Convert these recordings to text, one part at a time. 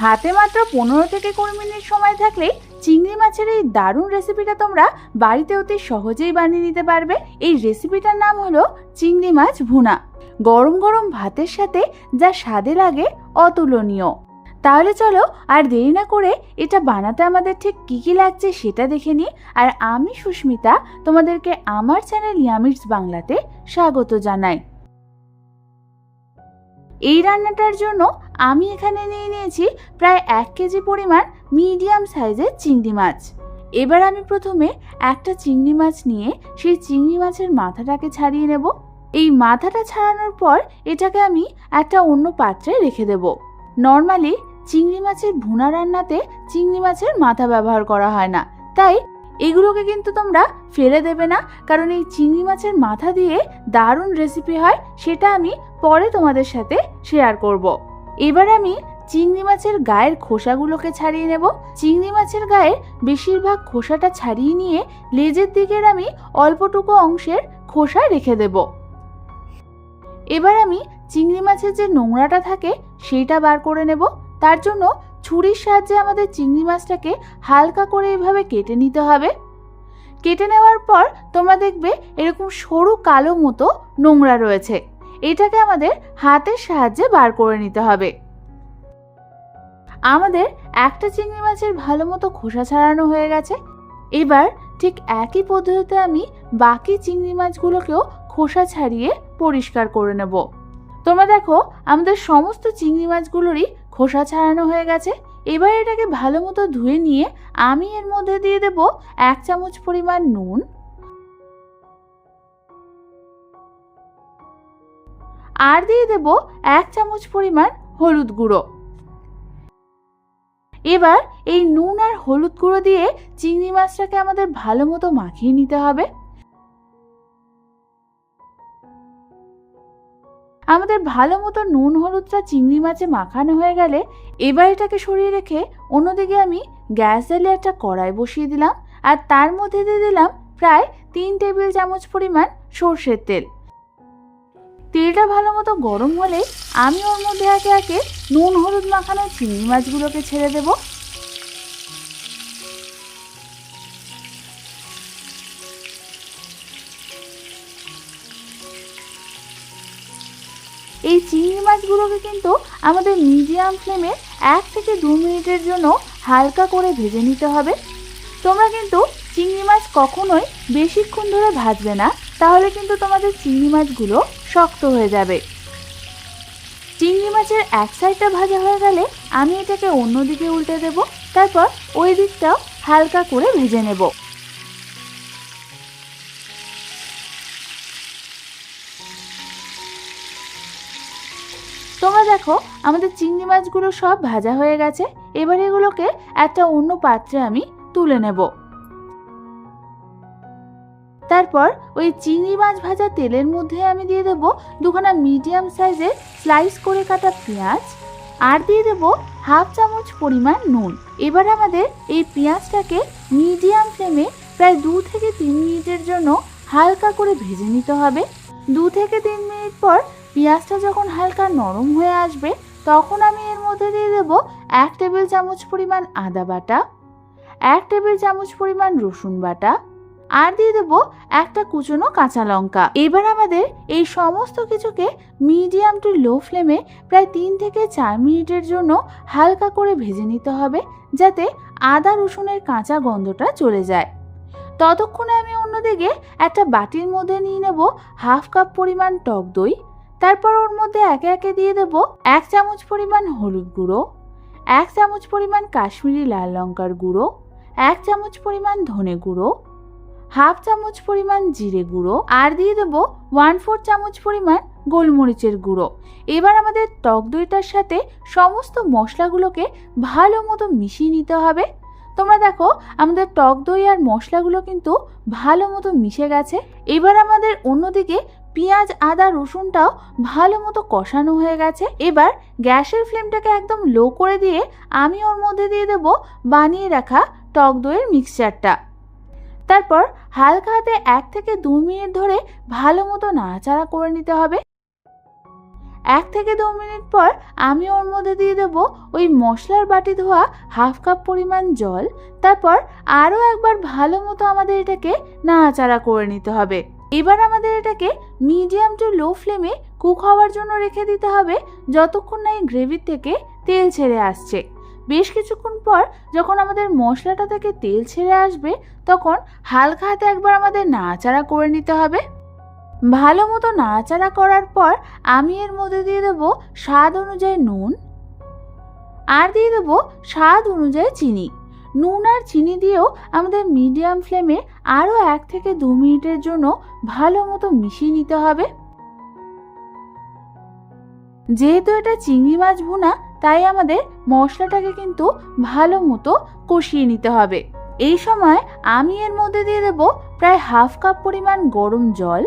হাতে মাত্র পনেরো থেকে কুড়ি মিনিট সময় থাকলেই চিংড়ি মাছের এই দারুণ রেসিপিটা তোমরা বাড়িতে অতি সহজেই বানিয়ে নিতে পারবে। এই রেসিপিটার নাম হলো চিংড়ি মাছ ভুনা। গরম গরম ভাতের সাথে যা স্বাদে লাগে, অতুলনীয়। তাহলে চলো আর দেরি না করে এটা বানাতে আমাদের ঠিক কী কী লাগছে সেটা দেখে নিই। আর আমি, সুস্মিতা, তোমাদেরকে আমার চ্যানেল ইয়ামিটস বাংলাতে স্বাগত জানাই। এই রান্নাটার জন্য আমি এখানে নিয়ে নিয়েছি প্রায় এক কেজি পরিমাণ মিডিয়াম সাইজের চিংড়ি মাছ। এবার আমি প্রথমে একটা চিংড়ি মাছ নিয়ে সেই চিংড়ি মাছের মাথাটাকে ছাড়িয়ে নেব। এই মাথাটা ছাড়ানোর পর এটাকে আমি একটা অন্য পাত্রে রেখে দেব। নর্মালি চিংড়ি মাছের ভুনা রান্নাতে চিংড়ি মাছের মাথা ব্যবহার করা হয় না। তাই এগুলোকে কিন্তু তোমরা ফেলে দেবে না, কারণ এই চিংড়ি মাছের মাথা দিয়ে দারুণ রেসিপি হয়, সেটা আমি পরে তোমাদের সাথে শেয়ার করব। এবার আমি চিংড়ি মাছের গায়ের খোসাগুলোকে ছাড়িয়ে নেব। চিংড়ি মাছের গায়ের বেশিরভাগ খোসাটা ছাড়িয়ে নিয়ে লেজের দিকের আমি অল্পটুকু অংশের খোসা রেখে দেব। এবার আমি চিংড়ি মাছের যে নোংরাটা থাকে সেইটা বার করে নেব। তার জন্য ছুরির সাহায্যে আমাদের চিংড়ি মাছটাকে হালকা করে এভাবে কেটে নিতে হবে। কেটে নেওয়ার পর তোমরা দেখবে এরকম সরু কালো মতো নোংরা রয়েছে। এটাকে আমাদের হাতের সাহায্যে বার করে নিতে হবে। আমাদের একটা চিংড়ি মাছের ভালো মতো খোসা ছাড়ানো হয়ে গেছে। এবার ঠিক একই পদ্ধতিতে আমি বাকি চিংড়ি মাছগুলোকেও খোসা ছাড়িয়ে পরিষ্কার করে নেব। তোমরা দেখো, আমাদের সমস্ত চিংড়ি মাছগুলোরই খোসা ছাড়ানো হয়ে গেছে। এবার এটাকে ভালো মতো ধুয়ে নিয়ে আমি এর মধ্যে দিয়ে দেব এক চামচ পরিমাণ নুন আর দিয়ে দেব এক চামচ পরিমাণ হলুদ গুঁড়ো। এবার এই নুন আর হলুদ গুঁড়ো দিয়ে চিংড়ি মাছটাকে আমাদের ভালো মতো মাখিয়ে নিতে হবে। আমাদের ভালো মতো নুন হলুদটা চিংড়ি মাছে মাখানো হয়ে গেলে এবার এটাকে সরিয়ে রেখে অন্যদিকে আমি গ্যাস জ্বালিয়ে একটা কড়াই বসিয়ে দিলাম। আর তার মধ্যে দিয়ে দিলাম প্রায় তিন টেবিল চামচ পরিমাণ সর্ষের তেল। তেলটা ভালো মতো গরম হলে আমি ওর মধ্যে একে একে নুন, হলুদ মাখানো চিংড়ি মাছগুলোকে ছেড়ে দেব। এই চিংড়ি মাছগুলোকে কিন্তু আমাদের মিডিয়াম ফ্লেমে এক থেকে দু মিনিটের জন্য হালকা করে ভেজে নিতে হবে। তোমরা কিন্তু চিংড়ি মাছ কখনোই বেশিক্ষণ ধরে ভাজবে না। তাহলে কিন্তু তোমাদের চিংড়ি মাছগুলো শক্ত হয়ে যাবে। চিংড়ি মাছের এক সাইডটা ভাজা হয়ে গেলে আমি এটাকে অন্যদিকে উল্টে দেব। তারপর ওই দিকটাও হালকা করে ভেজে নেব। তোমরা দেখো, আমাদের চিংড়ি মাছগুলো সব ভাজা হয়ে গেছে। এবার এগুলোকে একটা অন্য পাত্রে আমি তুলে নেব। তারপর ওই চিংড়ি মাছ ভাজা তেলের মধ্যে আমি দিয়ে দেব দুখানা মিডিয়াম সাইজের স্লাইস করে কাটা পেঁয়াজ আর দিয়ে দেব হাফ চামচ পরিমাণ নুন। এবার আমাদের এই পেঁয়াজটাকে মিডিয়াম ফ্লেমে প্রায় দু থেকে তিন মিনিটের জন্য হালকা করে ভেজে নিতে হবে। দু থেকে তিন মিনিট পর পেঁয়াজটা যখন হালকা নরম হয়ে আসবে, তখন আমি এর মধ্যে দিয়ে দেব এক টেবিল চামচ পরিমাণ আদা বাটা, এক টেবিল চামচ পরিমাণ রসুন বাটা আর দিয়ে দেব একটা কুচনো কাঁচা লঙ্কা। এবার আমাদের এই সমস্ত কিছুকে মিডিয়াম টু লো ফ্লেমে প্রায় তিন থেকে চার মিনিটের জন্য হালকা করে ভেজে নিতে হবে, যাতে আদা রসুনের কাঁচা গন্ধটা চলে যায়। ততক্ষণে আমি অন্যদিকে একটা বাটির মধ্যে নিয়ে নেব হাফ কাপ পরিমাণ টক দই, তারপর ওর মধ্যে একে একে দিয়ে দেব এক চামচ পরিমাণ হলুদ গুঁড়ো, এক চামচ পরিমাণ কাশ্মীরি লাল লঙ্কার গুঁড়ো, এক চামচ পরিমাণ ধনে গুঁড়ো হাফ চামচ পরিমাণ জিরে গুঁড়ো, আর দিয়ে দেবো ওয়ান ফোর চামচ পরিমাণ গোলমরিচের গুঁড়ো। এবার আমাদের টক দইটার সাথে সমস্ত মশলাগুলোকে ভালো মতো মিশিয়ে নিতে হবে। তোমরা দেখো, আমাদের টক দই আর মশলাগুলো কিন্তু ভালো মতো মিশে গেছে। এবার আমাদের অন্যদিকে পেঁয়াজ, আদা, রসুনটাও ভালো মতো কষানো হয়ে গেছে। এবার গ্যাসের ফ্লেমটাকে একদম লো করে দিয়ে আমি ওর মধ্যে দিয়ে দেবো বানিয়ে রাখা টক দইয়ের মিক্সচারটা তারপর হালকা হাতে এক থেকে দু মিনিট ধরে ভালো মতো নাড়াচাড়া করে নিতে হবে। এক থেকে দু মিনিট পর আমি ওর মধ্যে দিয়ে দেবো ওই মশলার বাটি ধোয়া হাফ কাপ পরিমাণ জল। তারপর আরও একবার ভালো মতো আমাদের এটাকে নাড়াচাড়া করে নিতে হবে। এবার আমাদের এটাকে মিডিয়াম টু লো ফ্লেমে কুক হওয়ার জন্য রেখে দিতে হবে, যতক্ষণ না এই গ্রেভির থেকে তেল ছেড়ে আসছে। বেশ কিছুক্ষণ পর যখন আমাদের মশলাটা থেকে তেল ছেড়ে আসবে, তখন হালকা হাতে একবার আমাদের নাড়াচাড়া করে নিতে হবে। ভালো মতো নাড়াচাড়া করার পর আমি এর মধ্যে দিয়ে দেবো স্বাদ অনুযায়ী নুন আর দিয়ে দেবো স্বাদ অনুযায়ী চিনি। নুন আর চিনি দিয়েও আমাদের মিডিয়াম ফ্লেমে আরও এক থেকে দু মিনিটের জন্য ভালো মতো মিশিয়ে নিতে হবে। যেহেতু এটা চিংড়ি মাছ ভুনা তাই আমাদের মশলাটাকে কিন্তু ভালো মতো কষিয়ে নিতে হবে। এই সময় আমি এর মধ্যে দিয়ে দেব প্রায় হাফ কাপ পরিমাণ গরম জল।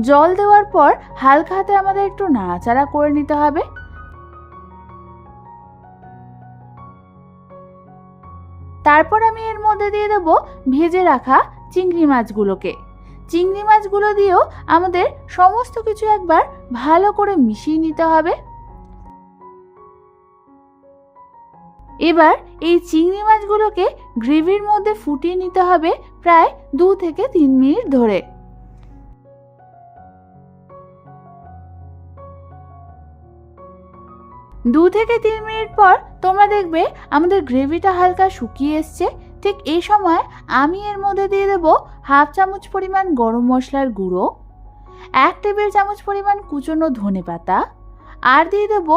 জল দেওয়ার পর হালকা হাতে আমাদের একটু নাড়াচাড়া করে নিতে হবে। তারপর আমি এর মধ্যে দিয়ে দেব ভেজে রাখা চিংড়ি মাছগুলোকে। চিংড়ি মাছগুলো দিয়েও আমাদের সমস্ত কিছু একবার ভালো করে মিশিয়ে নিতে হবে। এবার এই চিংড়ি মাছগুলোকে গ্রেভির মধ্যে ফুটিয়ে নিতে হবে প্রায় দু থেকে তিন মিনিট ধরে। দু থেকে তিন মিনিট পর তোমরা দেখবে আমাদের গ্রেভিটা হালকা শুকিয়ে এসছে। ঠিক এই সময় আমি এর মধ্যে দিয়ে দেব হাফ চামচ পরিমাণ গরম মশলার গুঁড়ো, এক টেবিল চামচ পরিমাণ কুচনো ধনে পাতা আর দিয়ে দেব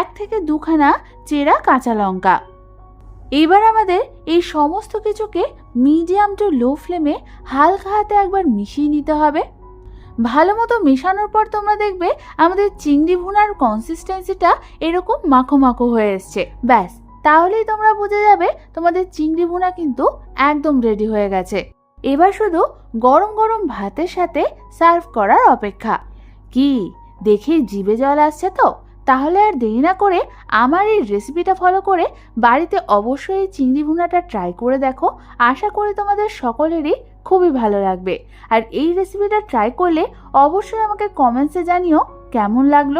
এক থেকে দুখানা চেরা কাঁচা লঙ্কা। এবার আমাদের এই সমস্ত কিছুকে মিডিয়াম টু লো ফ্লেমে হালকা হাতে একবার মিশিয়ে নিতে হবে। ভালো মতো মেশানোর পর তোমরা দেখবে আমাদের চিংড়ি ভুনার কনসিস্টেন্সিটা এরকম মাখো মাখো হয়ে এসছে। ব্যাস, তাহলেই তোমরা বুঝে যাবে তোমাদের চিংড়ি ভুনা কিন্তু একদম রেডি হয়ে গেছে। এবার শুধু গরম গরম ভাতের সাথে সার্ভ করার অপেক্ষা। কি? দেখে জিভে জল আসছে তো, তাহলে আর দেরি না করে আমার এই রেসিপিটা ফলো করে বাড়িতে অবশ্যই এই চিংড়ি ভুনাটা ট্রাই করে দেখো। আশা করি তোমাদের সকলেরই খুবই ভালো লাগবে। আর এই রেসিপিটা ট্রাই করলে অবশ্যই আমাকে কমেন্টসে জানিও কেমন লাগল।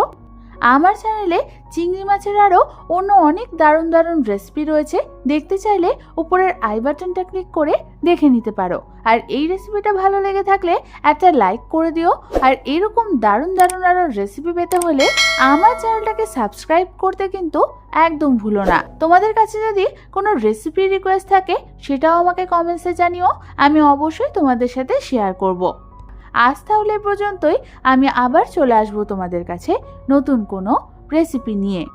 আমার চ্যানেলে চিংড়ি মাছের আরও অন্য অনেক দারুণ দারুণ রেসিপি রয়েছে। দেখতে চাইলে উপরের আই বাটনটা ক্লিক করে দেখে নিতে পারো। আর এই রেসিপিটা ভালো লেগে থাকলে একটা লাইক করে দিও। আর এরকম দারুণ দারুণ আরও রেসিপি পেতে হলে আমার চ্যানেলটাকে সাবস্ক্রাইব করতে কিন্তু একদম ভুলো না। তোমাদের কাছে যদি কোনো রেসিপি রিকোয়েস্ট থাকে, সেটাও আমাকে কমেন্টসে জানিও। আমি অবশ্যই তোমাদের সাথে শেয়ার করব। আজ তাহলে পর্যন্তই। আমি আবার চলে আসব তোমাদের কাছে নতুন কোনো রেসিপি নিয়ে।